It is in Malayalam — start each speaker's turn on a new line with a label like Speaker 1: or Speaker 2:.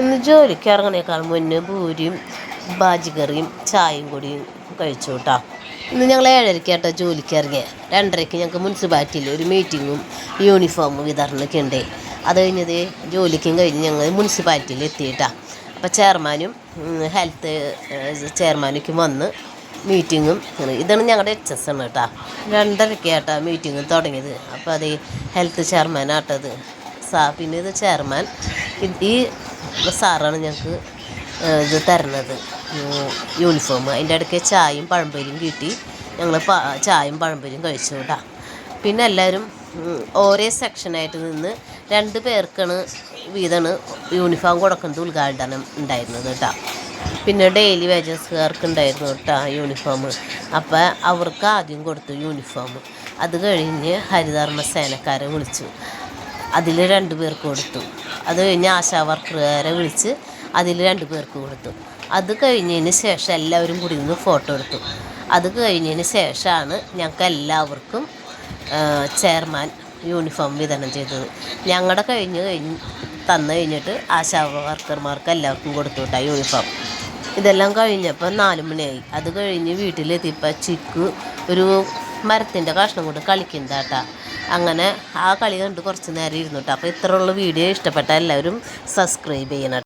Speaker 1: ഇന്ന് ജോലിക്ക് ഇറങ്ങണേക്കാൾ മുന്നേ പൂരിയും ബാജി കറിയും ചായയും കൂടിയും കഴിച്ചു കേട്ടോ. ഇന്ന് ഞങ്ങൾ ഏഴരയ്ക്ക് കേട്ടോ ജോലിക്ക് ഇറങ്ങിയത് രണ്ടരയ്ക്ക് ഞങ്ങൾക്ക് മുനിസിപ്പാലിറ്റിയിൽ ഒരു മീറ്റിങ്ങും യൂണിഫോം വിതരണമൊക്കെ ഉണ്ട്. അത് കഴിഞ്ഞത് ജോലിക്കും കഴിഞ്ഞ് ഞങ്ങൾ മുനിസിപ്പാലിറ്റിയിൽ എത്തിയിട്ടാ. അപ്പോൾ ചെയർമാനും ഹെൽത്ത് ചെയർമാനൊക്കെ വന്ന് മീറ്റിങ്ങും ഇതാണ് ഞങ്ങളുടെ എച്ച് എസ് ആണ് കേട്ടോ. രണ്ടരയ്ക്ക് കേട്ടോ തുടങ്ങിയത്. അപ്പോൾ അത് ഹെൽത്ത് ചെയർമാനാട്ടത്. സാ പിന്നെ ഇത് ചെയർമാൻ. ഈ സാറാണ് ഞങ്ങൾക്ക് ഇത് തരണത് യൂണിഫോം അതിന്റെ ഇടയ്ക്ക് ചായയും പഴംപൊരിയും കിട്ടി. ഞങ്ങൾ ചായയും പഴംപൊരിയും കഴിച്ചു കേട്ടോ പിന്നെ എല്ലാവരും ഓരോ സെക്ഷനായിട്ട് നിന്ന് രണ്ട് പേർക്കാണ് വീതമാണ് യൂണിഫോം കൊടുക്കുന്നത് ഉദ്ഘാടനം ഉണ്ടായിരുന്നത് കേട്ടോ. പിന്നെ ഡെയിലി വേജസ്കാർക്ക് ഉണ്ടായിരുന്നു കേട്ടോ യൂണിഫോം അപ്പോൾ അവർക്ക് ആദ്യം കൊടുത്തു യൂണിഫോം അത് കഴിഞ്ഞ് ഹരിതർമ്മ സേനക്കാരെ വിളിച്ചു. അതിൽ രണ്ട് പേർക്ക് കൊടുത്തു. അത് കഴിഞ്ഞ് ആശാ വർക്കറുകാരെ വിളിച്ച് അതിൽ രണ്ട് പേർക്ക് കൊടുത്തു. അത് കഴിഞ്ഞതിന് ശേഷം എല്ലാവരും കൂടി നിന്ന് ഫോട്ടോ എടുത്തു. അത് കഴിഞ്ഞതിന് ശേഷമാണ് ഞങ്ങൾക്ക് എല്ലാവർക്കും ചെയർമാൻ യൂണിഫോം വിതരണം ചെയ്തത്. ഞങ്ങളുടെ കഴിഞ്ഞ് കഴിഞ്ഞ് തന്നു കഴിഞ്ഞിട്ട് ആശാ വർക്കർമാർക്ക് എല്ലാവർക്കും കൊടുത്തു കേട്ടോ യൂണിഫോം. ഇതെല്ലാം കഴിഞ്ഞപ്പോൾ നാല് മണിയായി. അത് കഴിഞ്ഞ് വീട്ടിലെത്തിയപ്പോൾ ചിക്കു ഒരു മരത്തിന്റെ കഷ്ണം കൊണ്ട് കളിക്കുന്നതാട്ടാ അങ്ങനെ ആ കളി കണ്ട് കുറച്ച് നേരം ഇരുന്നു കേട്ടോ അപ്പോൾ ഇത്രയുള്ള വീഡിയോ. ഇഷ്ടപ്പെട്ട എല്ലാവരും സബ്സ്ക്രൈബ് ചെയ്യണം